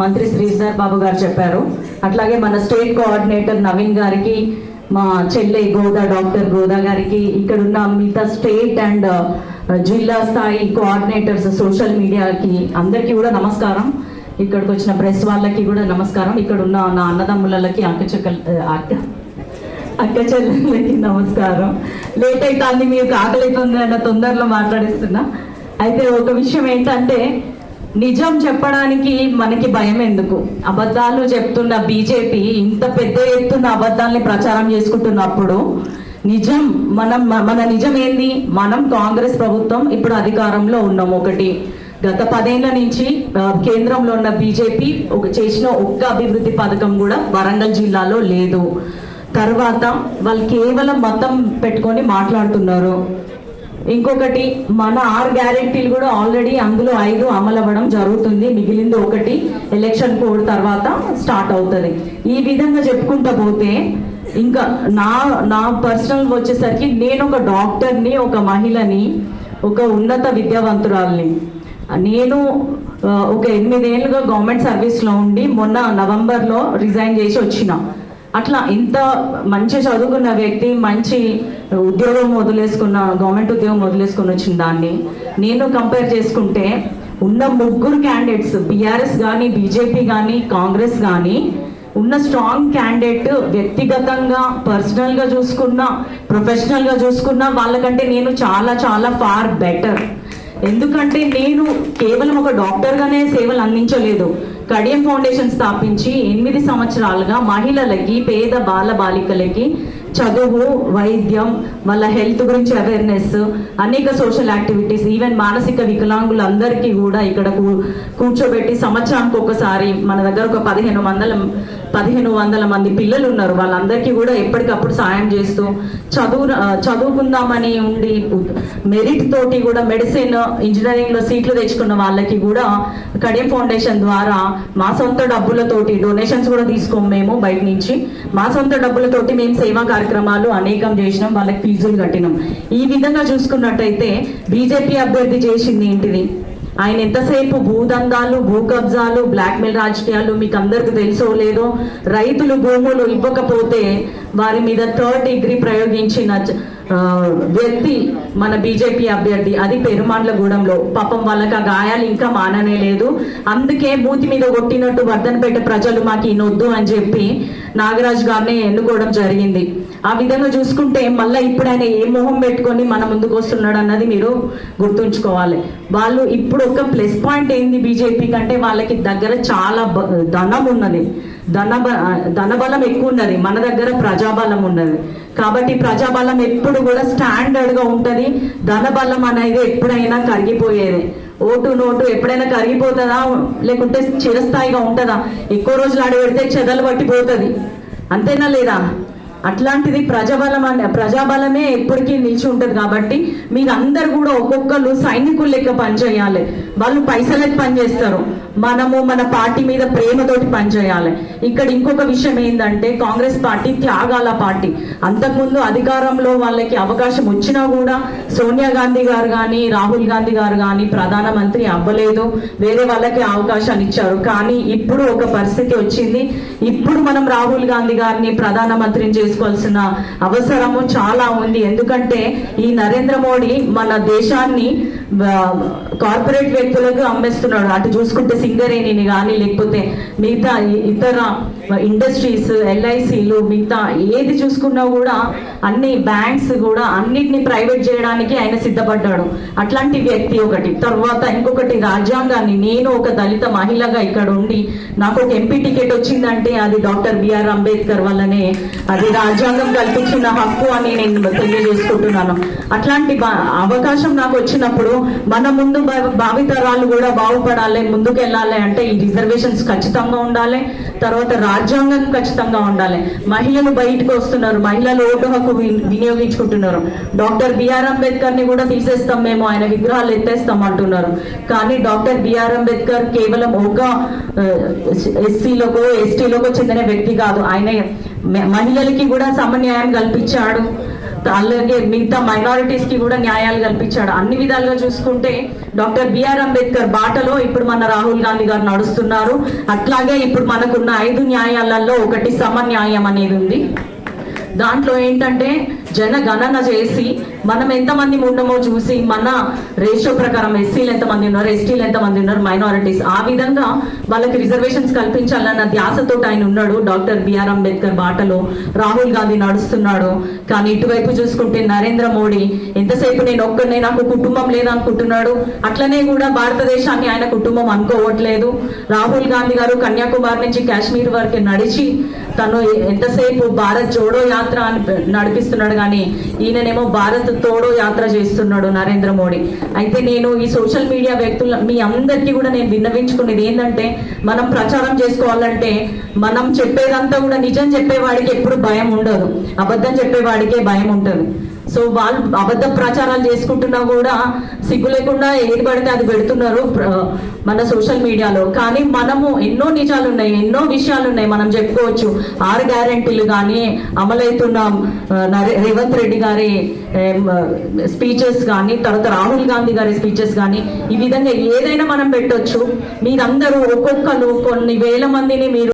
మంత్రి శ్రీధర్ బాబు గారు చెప్పారు. అట్లాగే మన స్టేట్ కోఆర్డినేటర్ నవీన్ గారికి మా చెల్లె గోదా డాక్టర్ గోదా గారికి ఇక్కడ ఉన్న మిగతా స్టేట్ అండ్ జిల్లా స్థాయి కోఆర్డినేటర్స్ సోషల్ మీడియాకి అందరికీ కూడా నమస్కారం. ఇక్కడికి వచ్చిన ప్రెస్ వాళ్ళకి కూడా నమస్కారం. ఇక్కడ ఉన్న నా అన్నదమ్ములకి అక్కచెక్క అక్క అక్క చెల్లెళ్ళకి నమస్కారం. లేట్ అవుతుంది మీకు ఆకలి అయితే అన్న తొందరలో మాట్లాడిస్తున్నా. అయితే ఒక విషయం ఏంటంటే నిజం చెప్పడానికి మనకి భయం ఎందుకు? అబద్ధాలు చెప్తున్న బీజేపీ ఇంత పెద్ద ఎత్తున అబద్ధాల్ని ప్రచారం చేసుకుంటున్నప్పుడు నిజం మనం మన నిజం ఏంది మనం కాంగ్రెస్ ప్రభుత్వం ఇప్పుడు అధికారంలో ఉన్నాం ఒకటి. గత పదేళ్ళ నుంచి కేంద్రంలో ఉన్న బీజేపీ ఒక చేసిన ఒక్క అభివృద్ధి పథకం కూడా వరంగల్ జిల్లాలో లేదు. తర్వాత వాళ్ళు కేవలం మతం పెట్టుకొని మాట్లాడుతున్నారు. ఇంకొకటి మన ఆరు గ్యారెంటీలు కూడా ఆల్రెడీ అందులో ఐదు అమలవ్వడం జరుగుతుంది. మిగిలింది ఒకటి ఎలక్షన్ కోడ్ తర్వాత స్టార్ట్ అవుతుంది. ఈ విధంగా చెప్పుకుంటా పోతే ఇంకా నా నా పర్సనల్ వచ్చేసరికి నేను ఒక డాక్టర్ని ఒక మహిళని ఒక ఉన్నత విద్యావంతురాల్ని నేను ఒక ఎనిమిదేళ్ళుగా గవర్నమెంట్ సర్వీస్లో ఉండి మొన్న నవంబర్లో రిజైన్ చేసి వచ్చిన. అట్లా ఇంత మంచి చదువుకున్న వ్యక్తి మంచి ఉద్యోగం వదిలేసుకున్న గవర్నమెంట్ ఉద్యోగం వదిలేసుకుని వచ్చిన దాన్ని నేను కంపేర్ చేసుకుంటే ఉన్న ముగ్గురు క్యాండిడేట్స్ బీఆర్ఎస్ కానీ బీజేపీ కానీ కాంగ్రెస్ కానీ ఉన్న స్ట్రాంగ్ క్యాండిడేట్ వ్యక్తిగతంగా పర్సనల్గా చూసుకున్నా ప్రొఫెషనల్గా చూసుకున్నా వాళ్ళకంటే నేను చాలా చాలా ఫార్ బెటర్ ఎందుకంటే నేను కేవలం ఒక డాక్టర్గానే సేవలు అందించలేదు. కడియం ఫౌండేషన్ స్థాపించి ఎనిమిది సంవత్సరాలుగా మహిళలకి పేద బాల బాలికలకి చదువు వైద్యం వాళ్ళ హెల్త్ గురించి అవేర్నెస్ అనేక సోషల్ యాక్టివిటీస్ ఈవెన్ మానసిక వికలాంగులందరికీ కూడా ఇక్కడ కూ- కూర్చోబెట్టి సంవత్సరానికి ఒకసారి మన దగ్గర ఒక పదిహేను వందల పదిహేను వందల మంది పిల్లలు ఉన్నారు వాళ్ళందరికీ కూడా ఎప్పటికప్పుడు సాయం చేస్తూ చదువు చదువుకుందామని ఉండి మెరిట్ తోటి కూడా మెడిసిన్ ఇంజనీరింగ్లో సీట్లు తెచ్చుకున్న వాళ్ళకి కూడా కడియం ఫౌండేషన్ ద్వారా మా సొంత డబ్బులతోటి డొనేషన్స్ కూడా తీసుకోం మేము బయట నుంచి మా సొంత డబ్బులతోటి మేము సేవా కార్యక్రమాలు అనేకం చేసినాం. వాళ్ళకి ఫీజులు కట్టినాం. ఈ విధంగా చూసుకున్నట్టయితే బీజేపీ అభ్యర్థి చేసింది ఏంటిది? ఆయన ఎంతసేపు భూదందాలు భూ కబ్జాలు బ్లాక్ మెయిల్ రాజకీయాలు మీకు అందరికి తెలుసో లేదో రైతులు భూములు ఇవ్వకపోతే వారి మీద థర్డ్ డిగ్రీ ప్రయోగించిన వ్యక్తి మన బీజేపీ అభ్యర్థి అది పెరుమాండ్లగూడెంలో. పాపం వాళ్ళకి ఆ గాయాలు ఇంకా మాననే లేదు. అందుకే మూతి మీద కొట్టినట్టు వర్ధనపేట ప్రజలు మాకు ఈయనొద్దు అని చెప్పి నాగరాజు గారిని ఎన్నుకోవడం జరిగింది. ఆ విధంగా చూసుకుంటే మళ్ళీ ఇప్పుడు ఆయన ఏ మొహం పెట్టుకొని మన ముందుకు వస్తున్నాడు అన్నది మీరు గుర్తుంచుకోవాలి. వాళ్ళు ఇప్పుడు ఒక ప్లస్ పాయింట్ ఏంది బీజేపీ కంటే వాళ్ళకి దగ్గర చాలా బ- ధనం ఉన్నది. ధన ధనబలం ఎక్కువ ఉన్నది మన దగ్గర ప్రజాబలం ఉన్నది. కాబట్టి ప్రజాబలం ఎప్పుడు కూడా స్టాండర్డ్గా ఉంటుంది. ధనబలం అనేది ఎప్పుడైనా కరిగిపోయేది. ఓటు నోటు ఎప్పుడైనా కరిగిపోతుందా? లేకుంటే చిరస్థాయిగా ఉంటుందా? ఎక్కువ రోజులు ఆడబెడితే చెదలు పట్టిపోతుంది. అంతేనా లేదా? అట్లాంటిది ప్రజాబలం అనే ప్రజాబలమే ఎప్పటికీ నిలిచి ఉంటుంది కాబట్టి మీరు అందరు కూడా ఒక్కొక్కరు సైనికులు లెక్క పనిచేయాలి వాళ్ళు పైసలకి పనిచేస్తారు మనము మన పార్టీ మీద ప్రేమతోటి పనిచేయాలి. ఇక్కడ ఇంకొక విషయం ఏంటంటే కాంగ్రెస్ పార్టీ త్యాగాల పార్టీ. అంతకుముందు అధికారంలో వాళ్ళకి అవకాశం వచ్చినా కూడా సోనియా గాంధీ గారు కానీ రాహుల్ గాంధీ గారు కానీ ప్రధానమంత్రి అవ్వలేదు. వేరే వాళ్ళకి అవకాశాన్ని ఇచ్చారు. కానీ ఇప్పుడు ఒక పరిస్థితి వచ్చింది. ఇప్పుడు మనం రాహుల్ గాంధీ గారిని ప్రధానమంత్రిని చేసుకోవాల్సిన అవసరము చాలా ఉంది. ఎందుకంటే ఈ నరేంద్ర మోడీ మన దేశాన్ని కార్పొరేట్ వ్యక్తులకు అమ్మేస్తున్నాడు. అటు చూసుకుంటే సింగరేణిని కానీ లేకపోతే మిగతా ఇతర ఇండస్ట్రీస్ ఎల్ఐసిలు మిగతా ఏది చూసుకున్నా కూడా అన్ని బ్యాంక్స్ కూడా అన్నిటిని ప్రైవేట్ చేయడానికి ఆయన సిద్ధపడ్డాడు. అట్లాంటి వ్యక్తి ఒకటి. తర్వాత ఇంకొకటి రాజ్యాంగాన్ని. నేను ఒక దళిత మహిళగా ఇక్కడ ఉండి నాకు ఒక ఎంపీ టికెట్ వచ్చిందంటే అది డాక్టర్ బిఆర్ అంబేద్కర్ వల్లనే అది రాజ్యాంగం కల్పించిన హక్కు అని నేను తెలియజేసుకుంటున్నాను. అట్లాంటి అవకాశం నాకు వచ్చినప్పుడు మన ముందు భావితరాలు కూడా బాగుపడాలి ముందుకు వెళ్ళాలి అంటే ఈ రిజర్వేషన్స్ ఖచ్చితంగా ఉండాలి. తర్వాత రాజ్యాంగం ఖచ్చితంగా ఉండాలి. మహిళలు బయటకు వస్తున్నారు. మహిళలు ఓటు హక్కు వినియోగించుకుంటున్నారు. డాక్టర్ బిఆర్ అంబేద్కర్ని కూడా తీసేస్తాం మేము. ఆయన విగ్రహాలు ఎత్తేస్తాం అంటున్నారు. కానీ డాక్టర్ బిఆర్ అంబేద్కర్ కేవలం ఒక ఎస్సీలోకో ఎస్టీలోకో చెందిన వ్యక్తి కాదు. ఆయన మహిళలకి కూడా సమన్యాయం కల్పించాడు. అలాగే మిగతా మైనారిటీస్కి కూడా న్యాయాలు కల్పించాడు. అన్ని విధాలుగా చూసుకుంటే డాక్టర్ బిఆర్ అంబేద్కర్ బాటలో ఇప్పుడు మన రాహుల్ గాంధీ గారు నడుస్తున్నారు. అట్లాగే ఇప్పుడు మనకున్న ఐదు న్యాయాలలో ఒకటి సమన్యాయం అనేది ఉంది. దాంట్లో ఏంటంటే జనగణన చేసి మనం ఎంతమంది ఉన్నామో చూసి మన రేషియో ప్రకారం ఎస్సీలు ఎంతమంది ఉన్నారు ఎస్టీలు ఎంతమంది ఉన్నారు మైనారిటీస్ ఆ విధంగా వాళ్ళకి రిజర్వేషన్స్ కల్పించాలన్న ధ్యాసతో ఆయన ఉన్నాడు డాక్టర్ బిఆర్ అంబేద్కర్ బాటలో. రాహుల్ గాంధీ నడుస్తున్నాడు. కానీ ఇటువైపు చూసుకుంటే నరేంద్ర మోడీ ఎంతసేపు నేను ఒక్కనే నాకు కుటుంబం లేదనుకుంటున్నాడు? అట్లనే కూడా భారతదేశాన్ని ఆయన కుటుంబం అనుకోవట్లేదు. రాహుల్ గాంధీ గారు కన్యాకుమారి నుంచి కాశ్మీర్ వరకు నడిచి తను ఎంతసేపు భారత్ జోడో యాత్ర అని నడిపిస్తున్నాడు కానీ ఈయననేమో భారత్ తోడో యాత్ర చేస్తున్నాడు నరేంద్ర మోడీ. అయితే నేను ఈ సోషల్ మీడియా వ్యక్తుల మీ అందరికీ కూడా నేను విన్నవించుకునేది ఏంటంటే మనం ప్రచారం చేసుకోవాలంటే మనం చెప్పేదంతా కూడా నిజం చెప్పేవాడికి ఎప్పుడు భయం ఉండదు. అబద్ధం చెప్పేవాడికే భయం ఉంటుంది. సో వాళ్ళు అబద్ధ ప్రచారాలు చేసుకుంటున్నా కూడా సిగ్గు లేకుండా ఏది పడితే అది పెడుతున్నారు మన సోషల్ మీడియాలో. కానీ మనము ఎన్నో నిజాలు ఉన్నాయి ఎన్నో విషయాలు ఉన్నాయి మనం చెప్పుకోవచ్చు. ఆరు గ్యారెంటీలు కానీ అమలవుతున్న రేవంత్ రెడ్డి గారి స్పీచెస్ కానీ తర్వాత రాహుల్ గాంధీ గారి స్పీచెస్ కానీ ఈ విధంగా ఏదైనా మనం పెట్టొచ్చు. మీరందరూ ఒక్కొక్కరు కొన్ని వేల మందిని మీరు